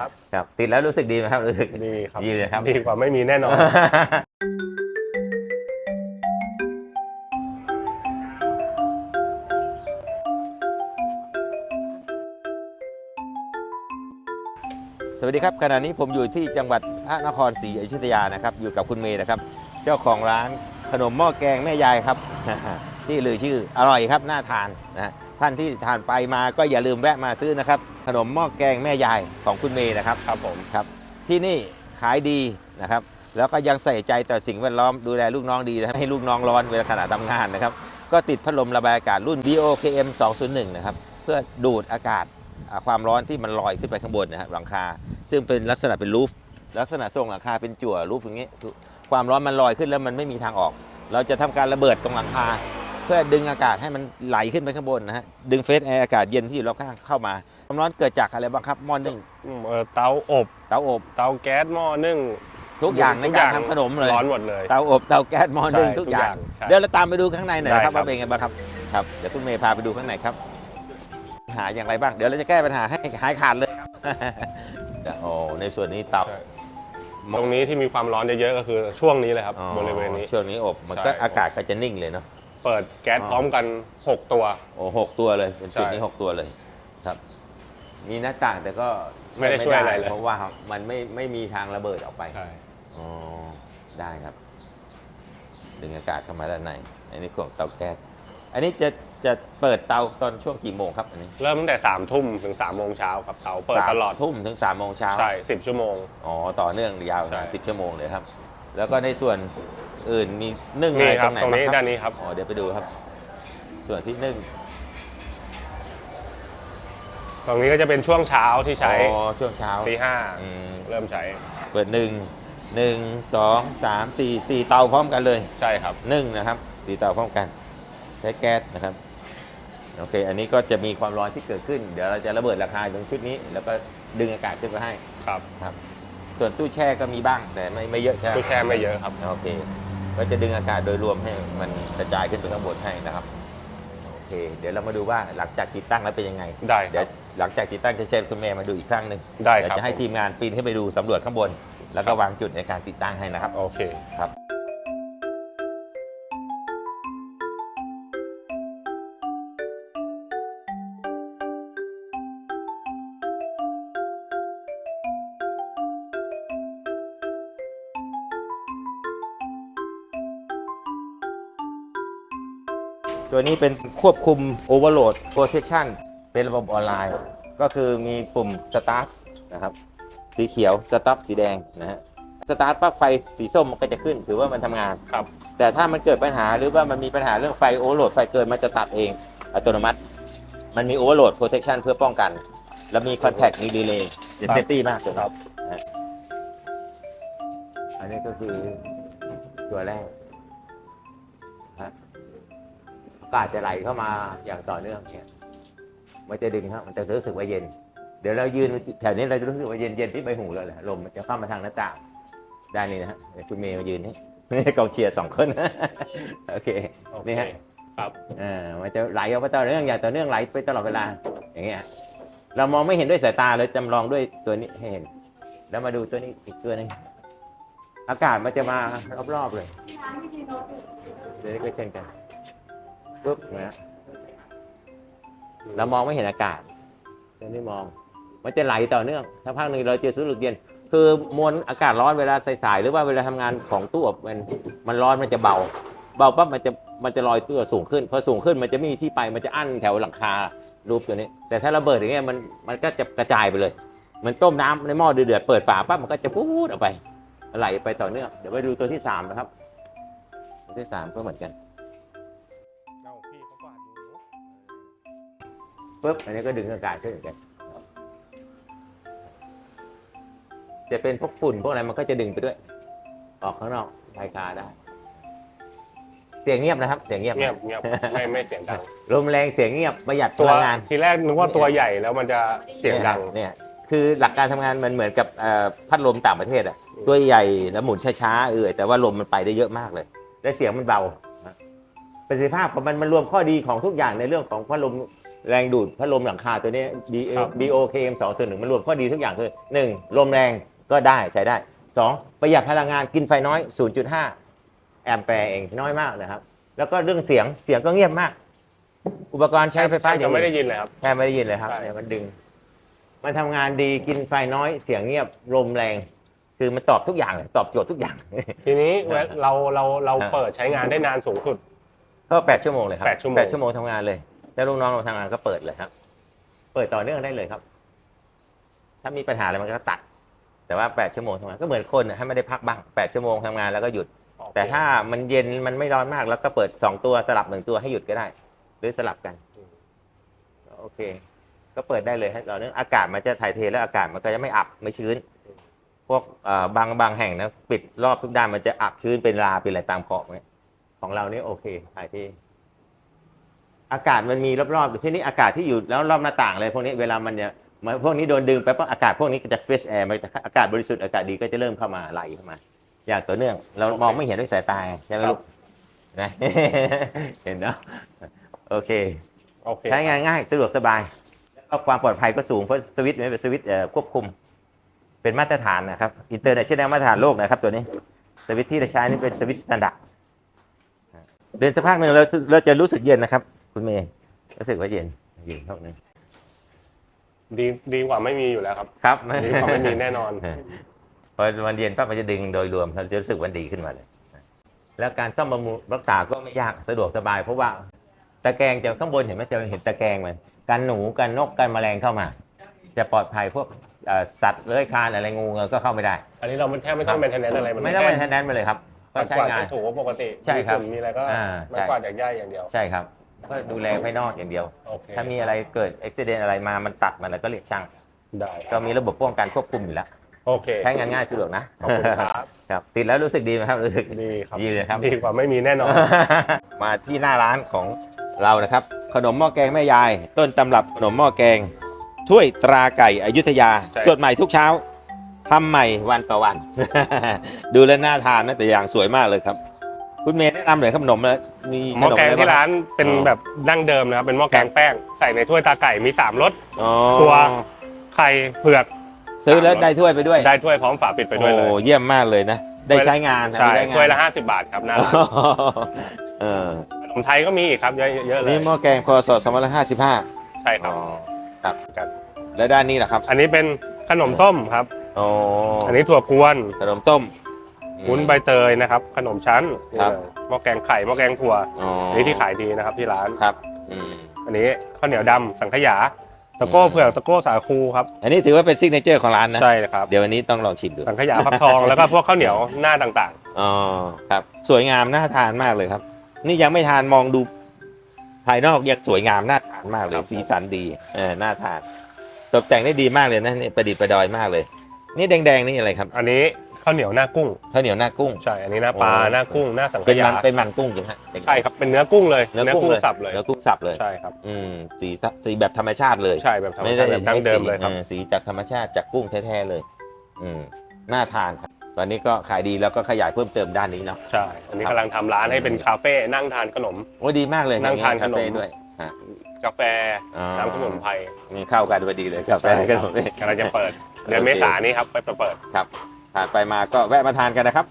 ครับ ครับติดแล้วรู้สึกดีไหมครับรู้สึกดีครับดีเลยครับ ดีกว่าไม่มีแน่นอน สวัสดีครับขณะนี้ผมอยู่ที่จังหวัดพระนครศรีอยุธยานะครับ อยู่กับคุณเมย์นะครับ เจ้าของร้านขนมหม้อแกงแม่ยายครับ ที่ลือชื่ออร่อยครับน่าทานนะ ท่านที่ทานไปมาก็อย่าลืมแวะมาซื้อนะครับ ขนมหม้อแกงแม่ยายของคุณเมย์นะครับครับผมครับที่นี่ขายดีนะครับ แล้วก็ยังใส่ใจต่อสิ่งแวดล้อมดูแลลูกน้องดีนะให้ลูกน้องร้อนเวลาขณะทำงานนะครับ ก็ติดพัดลมระบายอากาศรุ่น BOKM 201 นะครับ เพื่อดูดอากาศอ่าความร้อนที่มันลอยขึ้นไปข้างบนนะครับหลังคา ซึ่งเป็นลักษณะเป็นรูฟลักษณะทรงหลังคาเป็นจั่วรูฟอย่างนี้คือความร้อนมันลอยขึ้นแล้วมันไม่มีทางออก เราจะทำการระเบิดตรงหลังคา เพื่อดึงอากาศให้มันไหลขึ้นไปข้างบนนะฮะ ดึงเฟสแอร์อากาศเย็นที่อยู่รอบข้างเข้ามาความร้อนเกิดจากอะไรบ้างครับหม้อนึ่งอืมเอ่อเตาอบเตาอบ เตาแก๊สหม้อนึ่งทุกอย่างในการทำขนมเลยร้อนหมดเลย เตาอบเตาแก๊สหม้อนึ่งใช่ทุกอย่างทุกอย่างใช่เดี๋ยวเราตามไปดูข้างในหน่อยนะครับได้ครับว่าเป็นไงบ้างครับครับเดี๋ยวคุณเมย์พาไปดูข้างในครับปัญหาอย่างไรบ้าง เดี๋ยวเราจะแก้ปัญหาให้หายขาดเลยครับโอ้ในส่วนนี้เตาใช่ตรงนี้ที่มีความร้อนเยอะๆก็คือช่วงนี้เลยครับอ๋อบริเวณนี้ช่วงนี้อบมันก็ใช่อากาศก็จะนิ่งเลยเนาะ เปิดแก๊สอ๋อพร้อมกัน 6 ตัว โอ้หกตัวเลยเป็นจุดใช่นี้หกตัวเลยครับ มีหน้าต่างแต่ก็ไม่ได้ช่วยอะไรเลย เพราะว่ามันไม่ไม่มีทางระเบิดออกไป ใช่ อ๋อ ได้ครับ ดึงอากาศเข้ามาด้านใน อันนี้ของเตาแก๊ส อันนี้จะจะเปิดเตาตอนช่วงกี่โมงครับอันนี้เริ่มตั้งแต่3ามทุ่มถึง3ามโมงเช้าครับเตาเปิดตลอด สามทุ่มถึงสามโมงเช้า ใช่สิบชั่วโมง อ๋อ ต่อเนื่องยาวใช่สิบชั่วโมงเลยครับ แล้วก็ในส่วน อื่นมีนึ่งนี่อะไรคตรัรบงไหนตรงนี้บ้างคด้ารับนนี้ครับ อ๋อเดี๋ยวไปดูครับ ส่วนที่นึ่งตรงนี้ก็จะเป็นช่วงเช้าที่ใช้อ๋อช่วงเช้าตีห้าอืมเริ่มใช้เปิดหนึ่งหนึ่งสองสามสี่สี่เตาพร้อมกันเลย ใช่ครับ นึ่งนะครับสี่เตาพร้อมกัน ใช้แก๊สนะครับ โอเค อันนี้ก็จะมีความร้อนที่เกิดขึ้น เดี๋ยวเราจะระเบิดราคาตรงชุดนี้ แล้วก็ดึงอากาศขึ้นไปให้ครับ ครับ ส่วนตู้แช่ก็มีบ้างแต่ไม่ไม่เยอะใช่ไหมตู้แช่ไม่เยอะครับ โอเค ก็จะดึงอากาศโดยรวมให้มันกระจายขึ้นไปข้างบนให้นะครับโอเค เดี๋ยวเรามาดูว่าหลังจากติดตั้งแล้วเป็นยังไงได้คเดี๋ยรัวบหลังจากติดตั้งจะเชิญคุณแม่มาดูอีกครั้งหนึ่งได้เดี๋ยวครับจะให้ทีมงานปีนขึ้นไปดูสำรวจข้างบน แล้วก็วางจุดในการติดตั้งให้นะครับโอเค ครับ ตัวนี้เป็นควบคุม Overload Protection เป็นระบบออนไลน์ ก็คือมีปุ่ม Start นะครับ สีเขียว Stop สีแดงนะฮะสตาร์ทปั๊บไฟสีส้มมันก็จะขึ้น ถือว่ามันทำงาน ครับ แต่ถ้ามันเกิดปัญหาหรือว่ามันมีปัญหาเรื่องไฟโอเวอร์โหลดไฟเกินมันจะตัดเองอัตโนมัติ มันมีโอเวอร์โหลดโปรเทคชันเพื่อป้องกัน แล้วมีคอนแทคมีดีเลย์จะเซฟตี้มากเลยครับนะอันนี้ก็คือตัวแรกากาศจะไหลเข้ามาอย่างต่อเนื่องเนี่ยมันจะดึงครับมันจะรู้สึกว่าเย็น เดี๋ยวเรายืนแถวนี้เราจะรู้สึกว่าเย็นเย็นที่ใบหูเราแหละลมมันจะเข้ามาทางหน้าต่างด้านนี้นะฮะเดี๋ยวคุณเมย์มายืนนี่กองเชียร์สองคนโอเคโอเคนี่ฮะครับอ่ามันจะไหลออกไปต่อเนื่องอย่างต่อเนื่องไหลไปตลอดเวลาอย่างเงี้ยเรามองไม่เห็นด้วยสายตาเลยจำลองด้วยตัวนี้ให้เห็น แล้วมาดูตัวนี้อีกตัวหนึงอากาศมันจะมารอบๆเลยเดี๋ยวนี้ก็เช่นกัน ปุ๊บนะเรามองไม่เห็นอากาศตัวนี้มอง มันจะไหลต่อเนื่องถ้าพักหนึ่งเราเจะรู้สึกเย็น คือมวลอากาศร้อนเวลาสายๆหรือว่าเวลาทำงานของตู้อบมันมันร้อนมันจะเบา เบาปั๊บมันจะมันจะลอยตัวสูงขึ้นพอสูงขึ้นมันจะไม่มีที่ไปมันจะอั้นแถวหลังคารูปตัวนี้ แต่ถ้าระเบิดอย่างเงี้ยมันมันก็จะกระจายไปเลยเหมือนต้มน้ำในหม้อเดือดเปิดฝาปั๊บมันก็จะพูดออกไปไหลไปต่อเนื่องเดี๋ยวไปดูตัวที่สามนะครับ ตัวที่สามก็เหมือนกัน ปุ๊บอันนี้ก็ดึงอากาศขึ้นเหมือนกันจะเป็นพวกฝุ่นพวกอะไรมันก็จะดึงไปด้วย ออกข้างนอกภายคาได้ เสียงเงียบนะครับ เสียงเงียบนะเงียบเงียบไม่ไม่เสียงดังลมแรงเสียงเงียบประหยัดพตัวลังงาน ทีแรกนึกว่าตัวใหญ่แล้วมันจะเสียงดัง เนี่ยคือหลักการทำงานมันเหมือนกับเอ่อพัดลมต่างประเทศอะตัวใหญ่แล้วหมุนช้าๆเออแต่ว่าลมมันไปได้เยอะมากเลย และเสียงมันเบาประสิทธิภาพของมันมันรวมข้อดีของทุกอย่างในเรื่องของพัดลม แรงดูดพัดลมหลังคาตัวนี้ครับ BOKM 2ส่วนหนึ่งมันรวมข้อดีทุกอย่างคือ 1. ลมแรงก็ได้ใช้ได้ 2. ประหยัดพลังงานกินไฟน้อย 0.5 แอมแปร์เองน้อยมากนะครับ แล้วก็เรื่องเสียงเสียงก็เงียบมาก อุปกรณ์ใช้ไฟฟ้าจะไม่ได้ยินเลยครับ แทบไม่ได้ยินเลยครับใช่ เนี่ยมันดึง มันทำงานดีกินไฟน้อยเสียงเงียบลมแรง คือมันตอบทุกอย่างเลยตอบโจทย์ทุกอย่าง ทีนี้เวลาอ่าเราเราเราอ่า เปิดใช้งานได้นานสูงสุด ก็แปดชั่วโมงเลยครับแปดชั่วโมงแปดชั่วโมงทำงานเลย แล้วลูกน้องเราทำงานก็เปิดเลยครับ เปิดต่อเนื่องได้เลยครับ ถ้ามีปัญหาอะไรมันก็ตัด แต่ว่าแปดชั่วโมงทำงานก็เหมือนคนนะให้ไม่ได้พักบ้างแปดชั่วโมงทำงานแล้วก็หยุด แต่ถ้ามันเย็นมันไม่ร้อนมากแล้วก็เปิดสองตัวสลับหนึ่งตัวให้หยุดก็ได้ หรือสลับกัน โอเค ก็เปิดได้เลยให้ต่อเนื่องอากาศมันจะถ่ายเทแล้วอากาศมันก็จะไม่อับไม่ชื้น พวกเอ่อบางบางแห่งนะปิดรอบทุกด้านมันจะอับชื้นเป็นลาเป็นอะไรตามขอบเนี่ยของเรานี่โอเคถ่ายเท อากาศมันมีรอบๆที่นี่อากาศที่อยู่แล้วรอบหน้าต่างเลยพวกนี้เวลามันเนี่ยเหมือนพวกนี้โดนดึงไปปั๊บอากาศพวกนี้ก็จะเฟสแอร์มันจะอากาศบริสุทธิ์อากาศดีก็จะเริ่มเข้ามาไหลเข้ามา อย่างต่อเนื่อง เรามองไม่เห็นด้วยสายตาใช่ไหมลูกนะเห็นเนาะโอเคโอเคใช้งานง่ายสะดวกสบายแล้วก็ความปลอดภัยก็สูงเพราะสวิตช์เนี่ยเป็นสวิตช์เอ่อควบคุม เป็นมาตรฐานนะครับอินเตอร์เนชั่นแนลมาตรฐานโลกนะครับ ตัวนี้สวิตช์ที่เราใช้นี่เป็นสวิตช์สแตนดาร์ดเดินสักพักหนึ่งเราเราจะรู้สึกเย็นนะครับ คุณเมย์รู้สึกว่าเย็นเย็นเท่านึงดีดีกว่าไม่มีอยู่แล้วครับ ครับดีกว่าไม่มีแน่นอนพอมันเย็นปั๊บมันจะดึงโดยรวมเราจะรู้สึกวันดีขึ้นมาเลย แล้วการซ่อมบำรุงรักษาก็ไม่ยากสะดวกสบาย เพราะว่าตะแกรงจะข้างบนเห็นไหมจะเห็นตะแกรงมันกันหนูกันนกกันแมลงเข้ามา จะปลอดภัยพวกเอ่อสัตว์เลื้อยคลานอะไรงูเงือก็เข้าไม่ได้ อันนี้เราแทบไม่ต้องเป็นเทนแนนอะไรมันไม่ต้องเป็นแทนแนนไปเลยครับก็ปัดใช้กวาดงานเช็ดถูปกติใช่ครับมีฝุ่นมีอะไรก็อ่าไม่ใช่กวาดจากหญ้าอย่างเดียวใช่ครับ ก็ดูแลภายนอกอย่างเดียว โอเคถ้ามีอะไรเกิดอุบิเหตุอะไรมามันตัดมันแล้วก็เรียกช่าง ได้ก็มีระบบป้องกันควบคุมอยู่แล้ว โอเคใช้งานง่ายสะดวกนะขอบคุณครับครับ ติดแล้วรู้สึกดีไหมครับรู้สึก ดีครับดีเลยครับ ดีกว่าไม่มีแน่นอน มาที่หน้าร้านของเรานะครับ ขนมหม้อแกงแม่ยาย ต้นตำรับขนมหม้อแกง ถ้วยตราไก่อยุธยาใช่ สดใหม่ทุกเช้าทำใหม่วันต่อวัน ดูแล้วน่าทานนะแต่อย่างสวยมากเลยครับ คุณเมย์แนะนำหน่อยครับขนมแล้วมีหขม้อนมแกงอะไรที่บ้างร้านเป็นอ๋อแบบดั้งเดิมนะครับเป็นหม้อแกงแป้งใส่ในถ้วยตาไก่มีสามรสอ๋อตัวไข่เผือกซื้อแล้วได้ถ้วยไปด้วย ได้ถ้วยพร้อมฝาปิดไปด้วยเลยโอ้เยี่ยมมากเลยนะ ได้ใช้งานใช่ได้งานถ้วยละ50บาทครับหน้าร้านเออขนมไทยก็มีอีกครับเยอะเยอะเลยนี่หม้อแกงพศ2555ใช่คอ๋รัอบครับกันแล้วด้านนี้ล่ะครับ อันนี้เป็นขนมต้มครับอ๋ออันนี้ถั่วกวนขนมต้ม วุ้นใบเตยนะครับ ขนมชั้นครับนี่เลยหม้อแกงไข่หม้อแกงถั่วอ๋ออันนี้ที่ขายดีนะครับที่ร้าน ครับอืม อันนี้ข้าวเหนียวดำสังขยา ตะโก้อืม เผือกตะโก้สาคูครับอันนี้ถือว่าเป็นซิกเนเจอร์ของร้านนะ ใช่เลยครับ เดี๋ยววันนี้ต้องลองชิมดู สังขยาฟักทอง แล้วก็พวกข้าวเหนียวหน้าต่างอ๋อครับ สวยงามน่าทานมากเลยครับ นี่ยังไม่ทานมองดู ภายนอกยังสวยงามน่าทานมากเลยสีสันดีเออน่าทาน ตกแต่งได้ดีมากเลยนะนี่ประดิษฐ์ประดอยมากเลย นี่แดงๆนี่อะไรครับ ๆ อันนี้ ข้าวเหนียวหน้ากุ้ง ข้าวเหนียวหน้ากุ้ง ใช่ อันนี้หน้าปลาโอ้หน้ากุ้ง หน้าสังขเป็นยามันเป็นมันกุ้งใช่ไหมฮะใช่ครับ เป็นเนื้อกุ้งเลย เนื้อกุ้งเลยสับเลย เนื้อกุ้งสับเลย ใช่ครับ อืม สีสับสีแบบธรรมชาติเลย ใช่แบบธรรมไม่ชาได้ติแบบดั้งเดิมเลยครับออสีจากธรรมชาติจากกุ้งแท้ๆเลย อืม น่าทานครับ ตอนนี้ก็ขายดีแล้วก็ขยายเพิ่มเติมด้านนี้เนาะ ใช่ อันนี้ครับกำลังทำร้านให้เป็นคาเฟ่ นั่งทานขนม โอ้ดีมากเลย นั่งทานอย่ขนมคเฟ่ด้วยฮะกาแฟอ่าน้ำสมุนไพรนี่เข้ากันพอดีเลยกาแฟใช่ขคนรับมนี่กำลังจะเปิดเดือนโอเคเมษายนนี้ครับไปเปิดครับ ผ่านไปมาก็แวะมาทานกันนะครับ